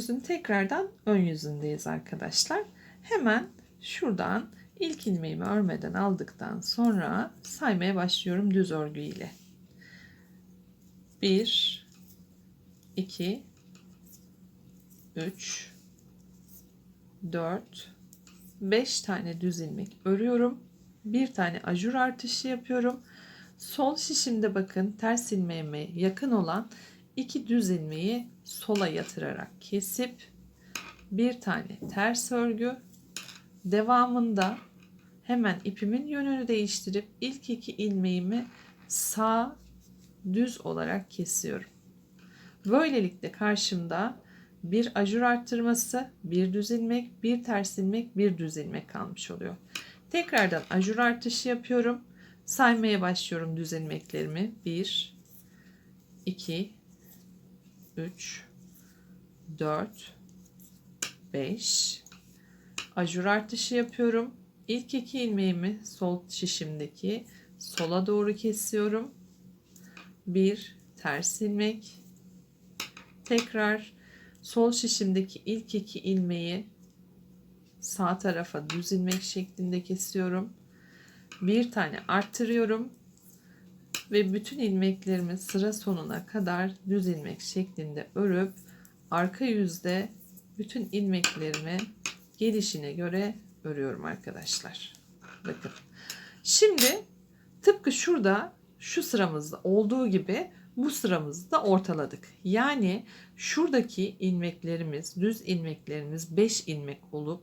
Yüzün tekrardan ön yüzündeyiz arkadaşlar. Hemen şuradan ilk ilmeğimi örmeden aldıktan sonra saymaya başlıyorum düz örgü ile. 1 2 3 4 5 tane düz ilmek örüyorum. Bir tane ajur artışı yapıyorum. Sol şişimde bakın ters ilmeğime yakın olan iki düz ilmeği sola yatırarak kesip bir tane ters örgü devamında hemen ipimin yönünü değiştirip ilk iki ilmeğimi sağ düz olarak kesiyorum. Böylelikle karşımda bir ajur arttırması, bir düz ilmek, bir ters ilmek, bir düz ilmek kalmış oluyor. Tekrardan ajur artışı yapıyorum. Saymaya başlıyorum düz ilmeklerimi. 1 2 3 4 5 ajur artışı yapıyorum. İlk iki ilmeğimi sol şişimdeki sola doğru kesiyorum. Bir ters ilmek. Tekrar sol şişimdeki ilk iki ilmeği sağ tarafa düz ilmek şeklinde kesiyorum. Bir tane arttırıyorum ve bütün ilmeklerimi sıra sonuna kadar düz ilmek şeklinde örüp arka yüzde bütün ilmeklerimi gelişine göre örüyorum arkadaşlar. Bakın. Şimdi tıpkı şurada şu sıramızda olduğu gibi bu sıramızı da ortaladık. Yani şuradaki ilmeklerimiz, düz ilmeklerimiz 5 ilmek olup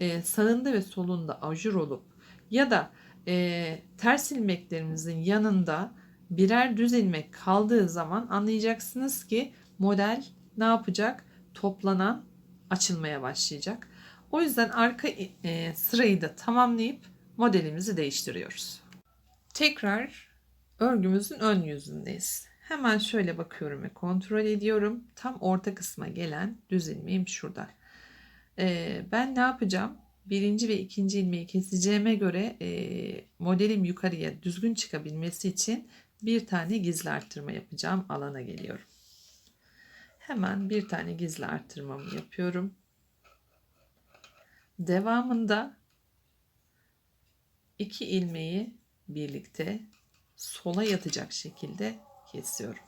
e, sağında ve solunda ajur olup ya da e, ters ilmeklerimizin yanında birer düz ilmek kaldığı zaman anlayacaksınız ki model ne yapacak? Toplanan açılmaya başlayacak. O yüzden arka e, sırayı da tamamlayıp modelimizi değiştiriyoruz. Tekrar örgümüzün ön yüzündeyiz. Hemen şöyle bakıyorum ve kontrol ediyorum. Tam orta kısma gelen düz ilmeğim şurada. Ee, ben ne yapacağım? Birinci ve ikinci ilmeği keseceğime göre e, modelim yukarıya düzgün çıkabilmesi için bir tane gizli arttırma yapacağım. Alana geliyorum. Hemen bir tane gizli arttırmamı yapıyorum. Devamında iki ilmeği birlikte sola yatacak şekilde kesiyorum.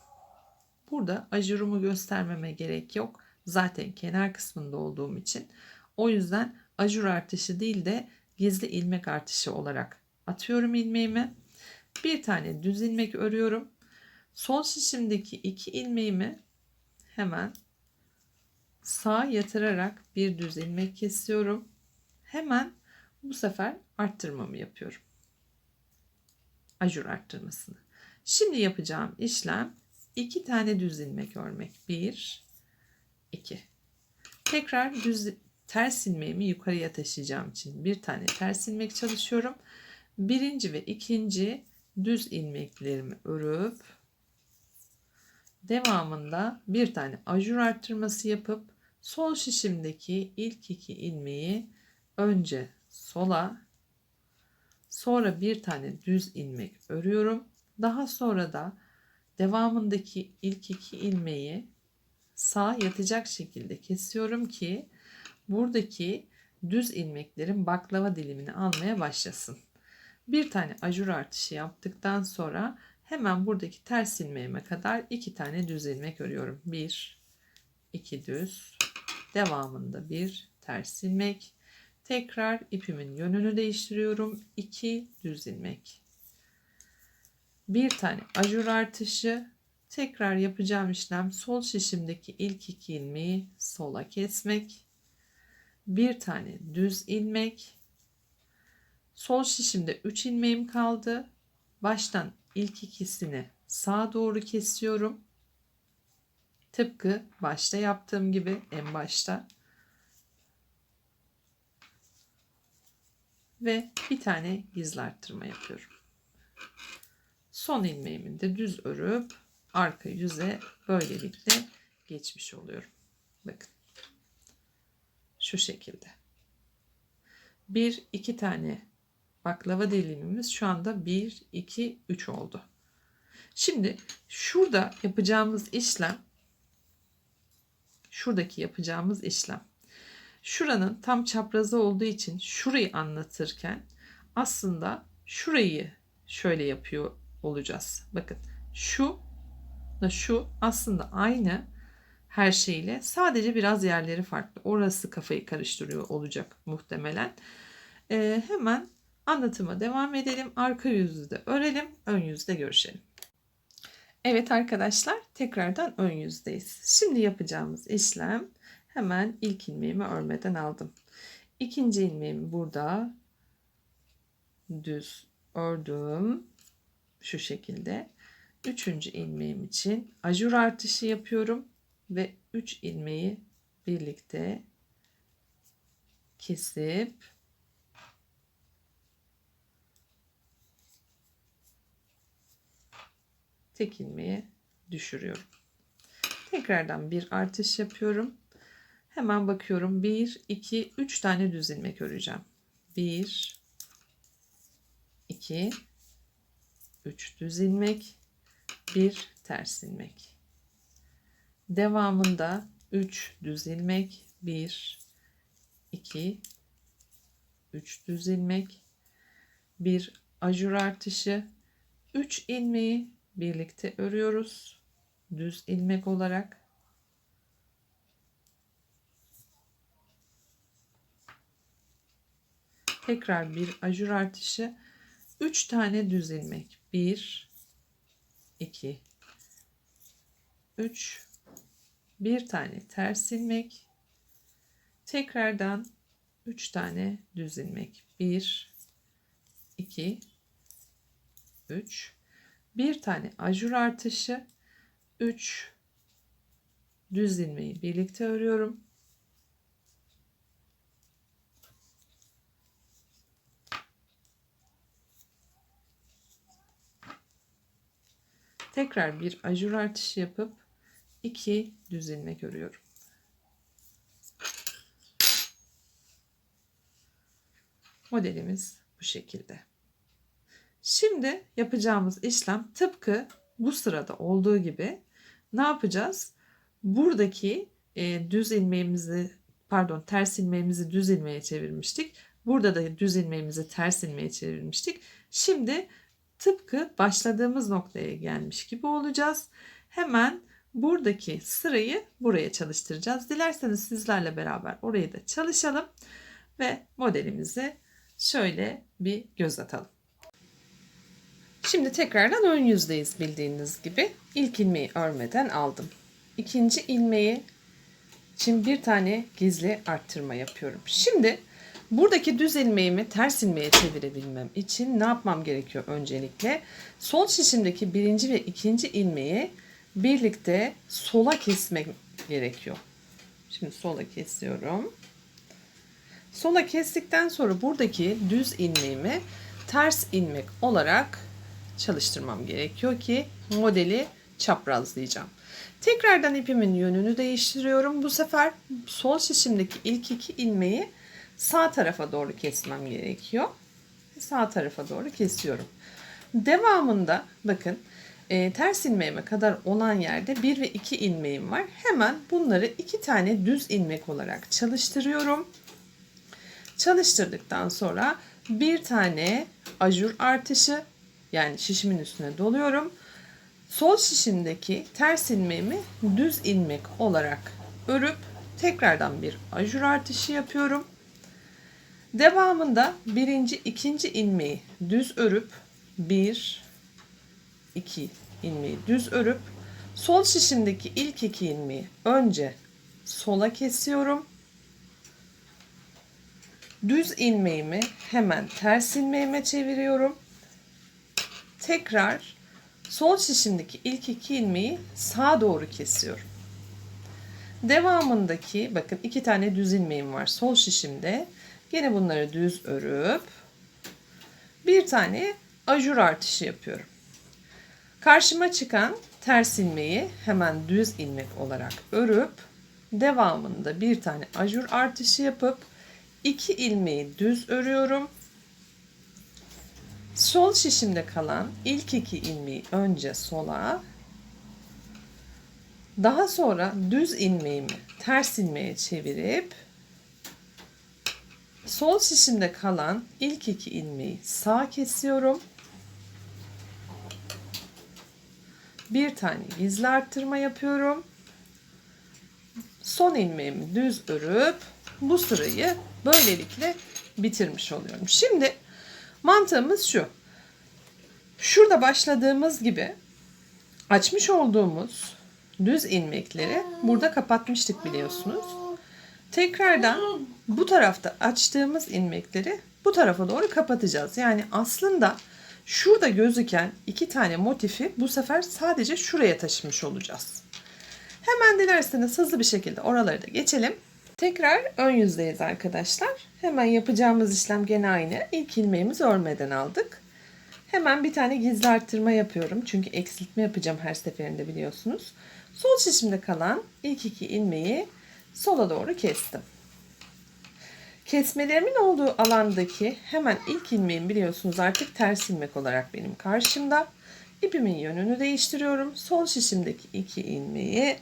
Burada ajurumu göstermeme gerek yok. Zaten kenar kısmında olduğum için. O yüzden ajur artışı değil de gizli ilmek artışı olarak atıyorum ilmeğimi. Bir tane düz ilmek örüyorum. Sol şişimdeki iki ilmeğimi hemen sağa yatırarak bir düz ilmek kesiyorum. Hemen bu sefer arttırmamı yapıyorum. Ajur arttırmasını. Şimdi yapacağım işlem iki tane düz ilmek örmek. Bir, iki. Tekrar düz ters ilmeğimi yukarıya taşıyacağım için bir tane ters ilmek çalışıyorum. Birinci ve ikinci düz ilmeklerimi örüp devamında bir tane ajur arttırması yapıp sol şişimdeki ilk iki ilmeği önce sola sonra bir tane düz ilmek örüyorum. Daha sonra da devamındaki ilk iki ilmeği sağ yatacak şekilde kesiyorum ki buradaki düz ilmeklerin baklava dilimini almaya başlasın. Bir tane ajur artışı yaptıktan sonra hemen buradaki ters ilmeğime kadar iki tane düz ilmek örüyorum. Bir, iki düz, devamında bir ters ilmek. Tekrar ipimin yönünü değiştiriyorum. 2 düz ilmek. Bir tane ajur artışı. Tekrar yapacağım işlem sol şişimdeki ilk iki ilmeği sola kesmek. Bir tane düz ilmek. Sol şişimde 3 ilmeğim kaldı. Baştan ilk ikisini sağa doğru kesiyorum. Tıpkı başta yaptığım gibi en başta. Ve bir tane gizli arttırma yapıyorum. Son ilmeğimi de düz örüp arka yüze böylelikle geçmiş oluyorum. Bakın. Şu şekilde. Bir, iki tane baklava dilimimiz şu anda 1, 2, 3 oldu. Şimdi şurada yapacağımız işlem şuradaki yapacağımız işlem. Şuranın tam çaprazı olduğu için şurayı anlatırken aslında şurayı şöyle yapıyor olacağız. Bakın şu da şu aslında aynı her şeyle sadece biraz yerleri farklı. Orası kafayı karıştırıyor olacak muhtemelen. Ee, hemen anlatıma devam edelim. Arka yüzü de örelim. Ön yüzde görüşelim. Evet arkadaşlar tekrardan ön yüzdeyiz. Şimdi yapacağımız işlem hemen ilk ilmeğimi örmeden aldım. İkinci ilmeğimi burada düz ördüm. Şu şekilde. Üçüncü ilmeğim için ajur artışı yapıyorum ve 3 ilmeği birlikte kesip tek ilmeği düşürüyorum. Tekrardan bir artış yapıyorum. Hemen bakıyorum. 1, 2, 3 tane düz ilmek öreceğim. 1, 2, 3 düz ilmek, 1 ters ilmek. Devamında 3 düz ilmek, 1, 2, 3 düz ilmek, 1 ajur artışı, 3 ilmeği birlikte örüyoruz. Düz ilmek olarak. Tekrar bir ajur artışı. 3 tane düz ilmek. 1 2 3 bir tane ters ilmek. Tekrardan 3 tane düz ilmek. 1 2 3 bir tane ajur artışı 3 düz ilmeği birlikte örüyorum. Tekrar bir ajur artışı yapıp 2 düz ilmek örüyorum. Modelimiz bu şekilde. Şimdi yapacağımız işlem tıpkı bu sırada olduğu gibi ne yapacağız? Buradaki e, düz ilmeğimizi pardon ters ilmeğimizi düz ilmeğe çevirmiştik. Burada da düz ilmeğimizi ters ilmeğe çevirmiştik. Şimdi tıpkı başladığımız noktaya gelmiş gibi olacağız. Hemen buradaki sırayı buraya çalıştıracağız. Dilerseniz sizlerle beraber orayı da çalışalım ve modelimizi şöyle bir göz atalım. Şimdi tekrardan ön yüzdeyiz bildiğiniz gibi. İlk ilmeği örmeden aldım. İkinci ilmeği için bir tane gizli arttırma yapıyorum. Şimdi buradaki düz ilmeğimi ters ilmeğe çevirebilmem için ne yapmam gerekiyor öncelikle? Sol şişimdeki birinci ve ikinci ilmeği birlikte sola kesmek gerekiyor. Şimdi sola kesiyorum. Sola kestikten sonra buradaki düz ilmeğimi ters ilmek olarak çalıştırmam gerekiyor ki modeli çaprazlayacağım. Tekrardan ipimin yönünü değiştiriyorum. Bu sefer sol şişimdeki ilk iki ilmeği sağ tarafa doğru kesmem gerekiyor. Sağ tarafa doğru kesiyorum. Devamında bakın e, ters ilmeğime kadar olan yerde 1 ve 2 ilmeğim var. Hemen bunları iki tane düz ilmek olarak çalıştırıyorum. Çalıştırdıktan sonra bir tane ajur artışı yani şişimin üstüne doluyorum. Sol şişimdeki ters ilmeğimi düz ilmek olarak örüp tekrardan bir ajur artışı yapıyorum. Devamında birinci, ikinci ilmeği düz örüp bir, iki ilmeği düz örüp sol şişimdeki ilk iki ilmeği önce sola kesiyorum. Düz ilmeğimi hemen ters ilmeğime çeviriyorum tekrar sol şişimdeki ilk iki ilmeği sağa doğru kesiyorum. Devamındaki bakın iki tane düz ilmeğim var sol şişimde. Yine bunları düz örüp bir tane ajur artışı yapıyorum. Karşıma çıkan ters ilmeği hemen düz ilmek olarak örüp devamında bir tane ajur artışı yapıp iki ilmeği düz örüyorum. Sol şişimde kalan ilk iki ilmeği önce sola, Daha sonra düz ilmeğimi ters ilmeğe çevirip sol şişimde kalan ilk iki ilmeği sağ kesiyorum. Bir tane gizli arttırma yapıyorum. Son ilmeğimi düz örüp bu sırayı böylelikle bitirmiş oluyorum. Şimdi mantığımız şu. Şurada başladığımız gibi açmış olduğumuz düz ilmekleri burada kapatmıştık biliyorsunuz. Tekrardan bu tarafta açtığımız ilmekleri bu tarafa doğru kapatacağız. Yani aslında şurada gözüken iki tane motifi bu sefer sadece şuraya taşımış olacağız. Hemen dilerseniz hızlı bir şekilde oraları da geçelim. Tekrar ön yüzdeyiz arkadaşlar. Hemen yapacağımız işlem gene aynı. İlk ilmeğimizi örmeden aldık. Hemen bir tane gizli arttırma yapıyorum. Çünkü eksiltme yapacağım her seferinde biliyorsunuz. Sol şişimde kalan ilk iki ilmeği sola doğru kestim. Kesmelerimin olduğu alandaki hemen ilk ilmeğim biliyorsunuz artık ters ilmek olarak benim karşımda. İpimin yönünü değiştiriyorum. Sol şişimdeki iki ilmeği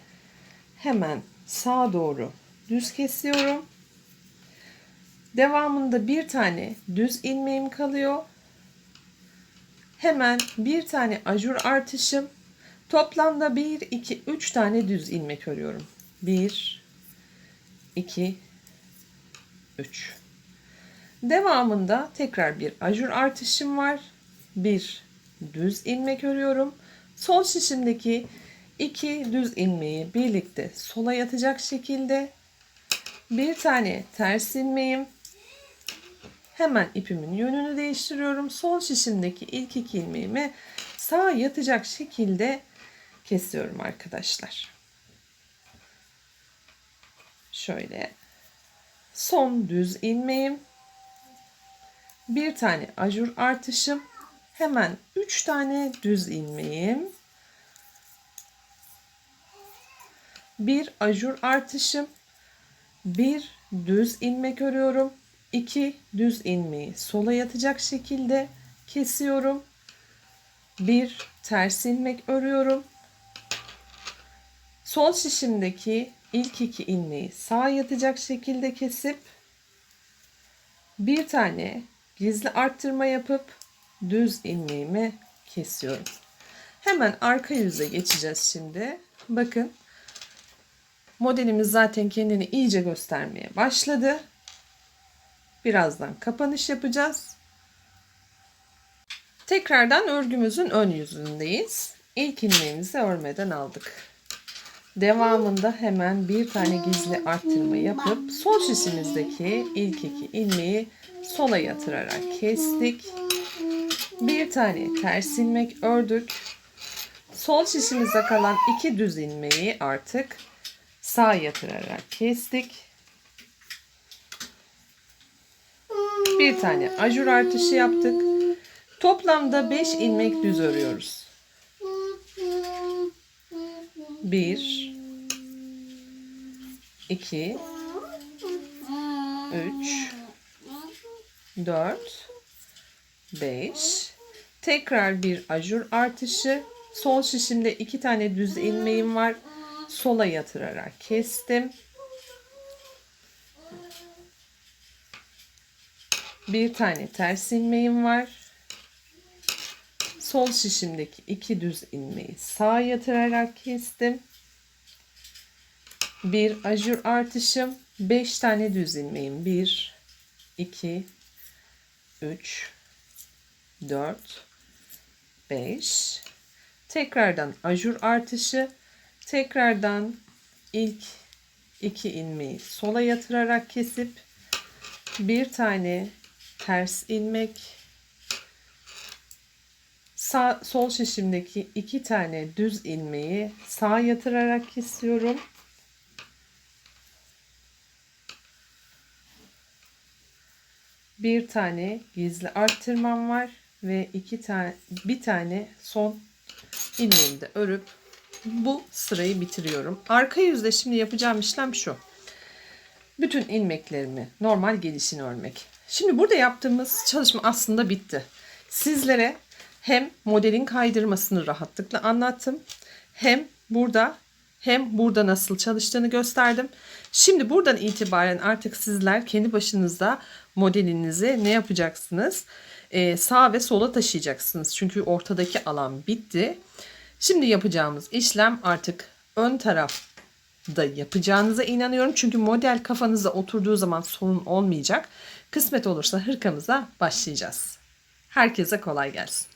hemen sağa doğru düz kesiyorum. Devamında bir tane düz ilmeğim kalıyor. Hemen bir tane ajur artışım. Toplamda 1, 2, 3 tane düz ilmek örüyorum. 1, 2, 3. Devamında tekrar bir ajur artışım var. Bir düz ilmek örüyorum. Sol şişimdeki iki düz ilmeği birlikte sola yatacak şekilde bir tane ters ilmeğim hemen ipimin yönünü değiştiriyorum. Sol şişimdeki ilk iki ilmeğimi sağa yatacak şekilde kesiyorum arkadaşlar. Şöyle son düz ilmeğim. Bir tane ajur artışım. Hemen 3 tane düz ilmeğim. Bir ajur artışım. Bir düz ilmek örüyorum. 2 düz ilmeği sola yatacak şekilde kesiyorum. Bir ters ilmek örüyorum. Sol şişimdeki ilk iki ilmeği sağa yatacak şekilde kesip bir tane gizli arttırma yapıp düz ilmeğimi kesiyorum. Hemen arka yüze geçeceğiz şimdi. Bakın modelimiz zaten kendini iyice göstermeye başladı. Birazdan kapanış yapacağız. Tekrardan örgümüzün ön yüzündeyiz. İlk ilmeğimizi örmeden aldık. Devamında hemen bir tane gizli arttırma yapıp sol şişimizdeki ilk iki ilmeği sola yatırarak kestik. Bir tane ters ilmek ördük. Sol şişimizde kalan iki düz ilmeği artık sağ yatırarak kestik. Bir tane ajur artışı yaptık. Toplamda 5 ilmek düz örüyoruz. 1 2 3 4 5 tekrar bir ajur artışı. Sol şişimde iki tane düz ilmeğim var. Sola yatırarak kestim. Bir tane ters ilmeğim var. Sol şişimdeki iki düz ilmeği sağa yatırarak kestim bir ajur artışım. 5 tane düz ilmeğim. 1 2 3 4 5 tekrardan ajur artışı. Tekrardan ilk iki ilmeği sola yatırarak kesip bir tane ters ilmek. Sağ sol şişimdeki iki tane düz ilmeği sağa yatırarak kesiyorum bir tane gizli arttırmam var ve iki tane bir tane son ilmeğimi de örüp bu sırayı bitiriyorum. Arka yüzde şimdi yapacağım işlem şu. Bütün ilmeklerimi normal gelişini örmek. Şimdi burada yaptığımız çalışma aslında bitti. Sizlere hem modelin kaydırmasını rahatlıkla anlattım hem burada hem burada nasıl çalıştığını gösterdim. Şimdi buradan itibaren artık sizler kendi başınıza modelinizi ne yapacaksınız? Ee, sağ ve sola taşıyacaksınız. Çünkü ortadaki alan bitti. Şimdi yapacağımız işlem artık ön taraf da yapacağınıza inanıyorum. Çünkü model kafanızda oturduğu zaman sorun olmayacak. Kısmet olursa hırkamıza başlayacağız. Herkese kolay gelsin.